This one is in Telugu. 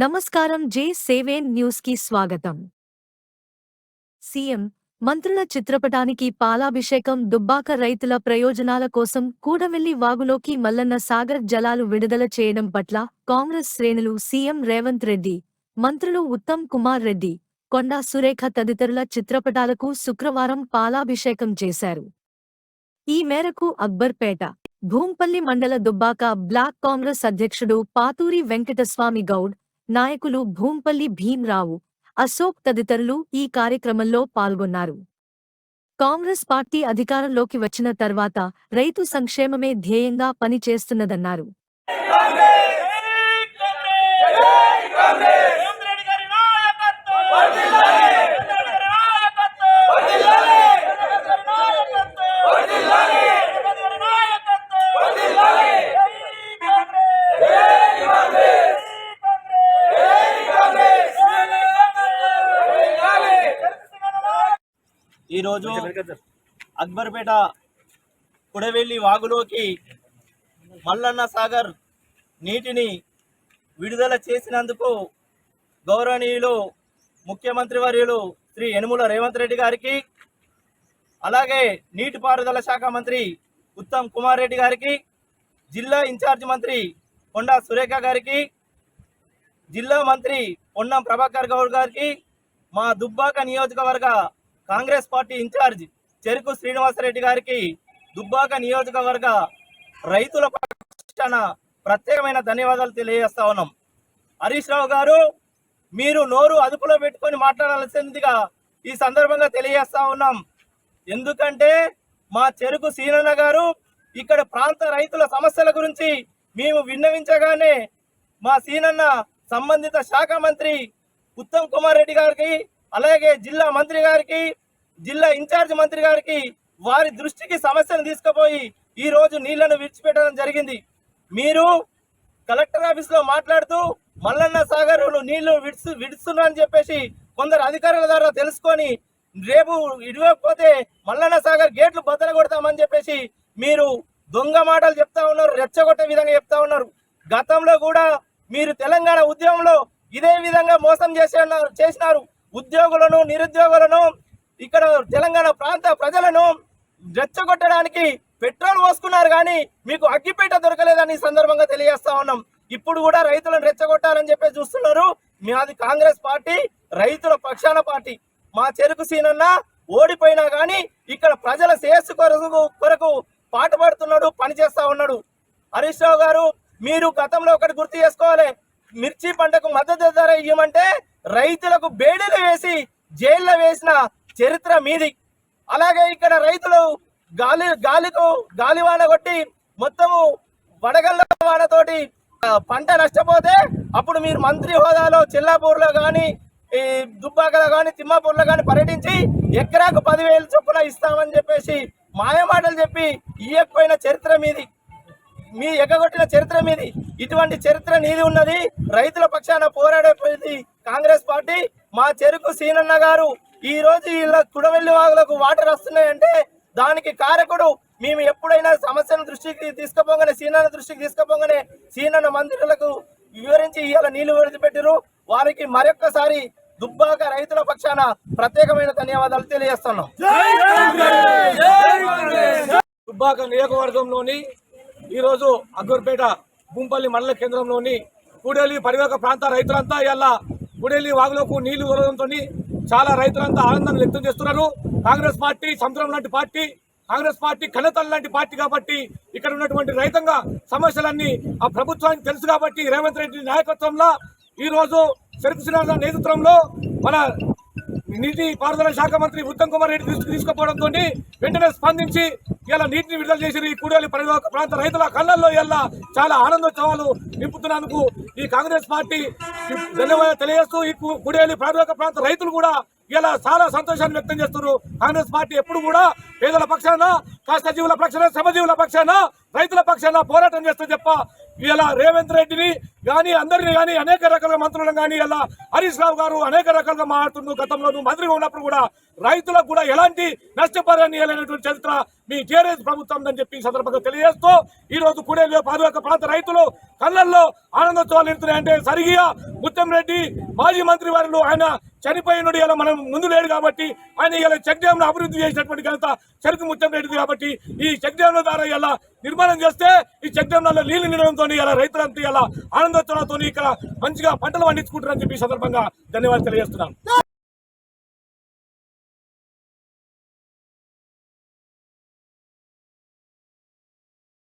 నమస్కారం జే సేవేన్ న్యూస్కి స్వాగతం. సీఎం మంత్రుల చిత్రపటానికి పాలాభిషేకం దుబ్బాక రైతుల ప్రయోజనాల కోసం కూడవెల్లి వాగులోకి మల్లన్న సాగర్ జలాలు విడుదల చేయడం పట్ల కాంగ్రెస్ శ్రేణులు సీఎం రేవంత్ రెడ్డి మంత్రులు ఉత్తమ్ కుమార్ రెడ్డి కొండా సురేఖ తదితరుల చిత్రపటాలకు శుక్రవారం పాలాభిషేకం చేశారు. ఈ మేరకు అక్బర్పేట భూంపల్లి మండల దుబ్బాక బ్లాక్ కాంగ్రెస్ అధ్యక్షుడు పాతూరి వెంకటస్వామి గౌడ్ నాయకులు భూంపల్లి భీమ్రావు అశోక్ తదితరులు ఈ కార్యక్రమంలో పాల్గొన్నారు. కాంగ్రెస్ పార్టీ అధికారంలోకి వచ్చిన తర్వాత రైతు సంక్షేమమే ధ్యేయంగా పనిచేస్తున్నదన్నారు. ఈరోజు అక్బర్పేట కుడవెల్లి వాగులోకి మల్లన్న సాగర్ నీటిని విడుదల చేసినందుకు గౌరవనీయులు ముఖ్యమంత్రి వర్యులు శ్రీ యనుమల రేవంత్ రెడ్డి గారికి అలాగే నీటిపారుదల శాఖ మంత్రి ఉత్తమ్ కుమార్ రెడ్డి గారికి జిల్లా ఇన్ఛార్జ్ మంత్రి కొండా సురేఖ గారికి జిల్లా మంత్రి పొన్నం ప్రభాకర్ గౌడ్ గారికి మా దుబ్బాక నియోజకవర్గ కాంగ్రెస్ పార్టీ ఇన్ఛార్జ్ చెరుకు శ్రీనివాసరెడ్డి గారికి దుబ్బాక నియోజకవర్గ రైతుల పక్షాన ప్రత్యేకమైన ధన్యవాదాలు తెలియజేస్తా ఉన్నాం. హరీష్ రావు గారు మీరు నోరు అదుపులో పెట్టుకొని మాట్లాడాల్సిందిగా ఈ సందర్భంగా తెలియజేస్తా ఉన్నాం. ఎందుకంటే మా చెరుకు సీనన్న గారు ఇక్కడ ప్రాంత రైతుల సమస్యల గురించి మేము విన్నవించగానే మా సీనన్న సంబంధిత శాఖ మంత్రి ఉత్తమ్ కుమార్ రెడ్డి గారికి అలాగే జిల్లా మంత్రి గారికి జిల్లా ఇన్ఛార్జ్ మంత్రి గారికి వారి దృష్టికి సమస్యను తీసుకుపోయి ఈ రోజు నీళ్ళను విడిచిపెట్టడం జరిగింది. మీరు కలెక్టర్ ఆఫీస్లో మాట్లాడుతూ మల్లన్న సాగర్ నీళ్ళు విడుస్తు విడుస్తున్నా అని చెప్పేసి కొందరు అధికారుల ద్వారా తెలుసుకొని రేపు ఇడివకపోతే మల్లన్న సాగర్ గేట్లు బద్దలు కొడతామని చెప్పేసి మీరు దొంగ మాటలు చెప్తా ఉన్నారు రెచ్చగొట్టే విధంగా చెప్తా ఉన్నారు. గతంలో కూడా మీరు తెలంగాణ ఉద్యమంలో ఇదే విధంగా మోసం చేసే చేసినారు. ఉద్యోగులను నిరుద్యోగులను ఇక్కడ తెలంగాణ ప్రాంత ప్రజలను రెచ్చగొట్టడానికి పెట్రోల్ పోసుకున్నారు కానీ మీకు అగ్గిపేట దొరకలేదని ఈ సందర్భంగా తెలియజేస్తా ఉన్నాం. ఇప్పుడు కూడా రైతులను రెచ్చగొట్టాలని చెప్పి చూస్తున్నారు. మాది కాంగ్రెస్ పార్టీ రైతుల పక్షాన పార్టీ. మా చెరుకు సీనన్న ఓడిపోయినా కానీ ఇక్కడ ప్రజల శ్రేయస్సు కొరకు కొరకు పాటుపడుతున్నాడు పనిచేస్తా ఉన్నాడు. హరీష్ రావు గారు మీరు గతంలో ఒకటి గుర్తు చేసుకోవాలి. మిర్చి పంటకు మద్దతు ధర ఇవ్వమంటే రైతులకు బేడీలు వేసి జైల్లో వేసిన చరిత్ర మీది. అలాగే ఇక్కడ రైతులు గాలి గాలికు గాలివాన కొట్టి మొత్తము వడగళ్ళ వాడతోటి పంట నష్టపోతే అప్పుడు మీరు మంత్రి హోదాలో చెల్లాపూర్లో కానీ ఈ దుబ్బాకలో కానీ తిమ్మాపూర్లో కానీ పర్యటించి ఎకరాకు పదివేలు చొప్పున ఇస్తామని చెప్పేసి మాయమాటలు చెప్పి ఇయ్యకపోయిన చరిత్ర మీది. మీ ఎగగొట్టిన చరిత్ర మీది. ఇటువంటి చరిత్ర నీది ఉన్నది. రైతుల పక్షాన పోరాడేది కాంగ్రెస్ పార్టీ. మా చెరుకు సీనన్న గారు ఈ రోజు ఇలా కుడవెల్లి వాగులకు వాటర్ వస్తున్నాయంటే దానికి కారకుడు మేము ఎప్పుడైనా సమస్యను దృష్టికి తీసుకుపోగానే సీనన్న దృష్టికి తీసుకుపోగానే సీనన్న మంత్రులకు వివరించి ఇవాళ నీళ్ళు విడిచిపెట్టారు వారికి మరొక్కసారి దుబ్బాక రైతుల పక్షాన ప్రత్యేకమైన ధన్యవాదాలు తెలియజేస్తున్నాం. దుబ్బాక నియోజకవర్గంలోని ఈరోజు అగ్గూర్పేట భూంపల్లి మండల కేంద్రంలోని కూడేలి పరివేక ప్రాంత రైతులంతా ఇలా కూడేలి వాగులకు నీళ్ళు వదలడంతో చాలా రైతులంతా ఆనందాన్ని వ్యక్తం చేస్తున్నారు. కాంగ్రెస్ పార్టీ సముద్రం లాంటి పార్టీ కాంగ్రెస్ పార్టీ కన్నతల్లి లాంటి పార్టీ కాబట్టి ఇక్కడ ఉన్నటువంటి రైతంగా సమస్యలన్నీ ఆ ప్రభుత్వానికి తెలుసు కాబట్టి రేవంత్ రెడ్డి నాయకత్వంలో ఈరోజు రోజు చెరుకు శ్రీనివాస నేతృత్వంలో మన నీటి పారుదల శాఖ మంత్రి ఉత్తమ్ కుమార్ రెడ్డి దృష్టికి తీసుకుపోవడంతో వెంటనే స్పందించి ఇలా నీటిని విడుదల చేసి ఈ కూడలి ప్రాంత రైతుల కళ్ళల్లో ఇలా చాలా ఆనందోత్సవాలు నింపుతున్నందుకు ఈ కాంగ్రెస్ పార్టీ ధన్యవాదాలు తెలియజేస్తూ ఈ కు- కూడేలి పరివాహక ప్రాంత రైతులు కూడా ఇలా చాలా సంతోషాన్ని వ్యక్తం చేస్తున్నారు. కాంగ్రెస్ పార్టీ ఎప్పుడు కూడా పేదల పక్షాన కష్టజీవుల పక్షాన శ్రమజీవుల పక్షాన రైతుల పక్షాన పోరాటం చేస్తూ తప్ప ఇలా రేవంత్ రెడ్డిని కానీ అందరిని కానీ అనేక రకాల మంత్రులను కానీ ఇలా హరీష్ రావు గారు అనేక రకాలుగా మాట్లాడుతున్నారు గతంలో. మంత్రిగా ఉన్నప్పుడు కూడా రైతులకు కూడా ఎలాంటి నష్టపరిహారం ఇవ్వలేనటువంటి చరిత్ర మీ టీఆర్ఎస్ ప్రభుత్వం అని చెప్పి సందర్భంగా తెలియజేస్తూ ఈ రోజు కూడేలు పాదుక ప్రాంత రైతులు కళ్ళల్లో ఆనందంతో నిలుతున్నాయంటే సరిగియా ముత్తం రెడ్డి మాజీ మంత్రి వారిలో ఆయన చనిపోయినడు ఇలా మనం ముందు లేడు కాబట్టి ఆయన ఇలా చెక్ డ్యామ్ అభివృద్ధి చేసినటువంటి ఘనత చెరుకు ముత్యం లేదు కాబట్టి ఈ చెక్ డ్యామ్ల ద్వారా ఇలా నిర్మాణం చేస్తే ఈ చెక్ డ్యామ్లలో నీళ్ళు నిలడంతో ఇలా రైతులంతా ఇలా ఆనందోత్సవాలతో ఇక్కడ మంచిగా పంటలు పండించుకుంటారని చెప్పి సందర్భంగా ధన్యవాదాలు తెలియజేస్తున్నాను.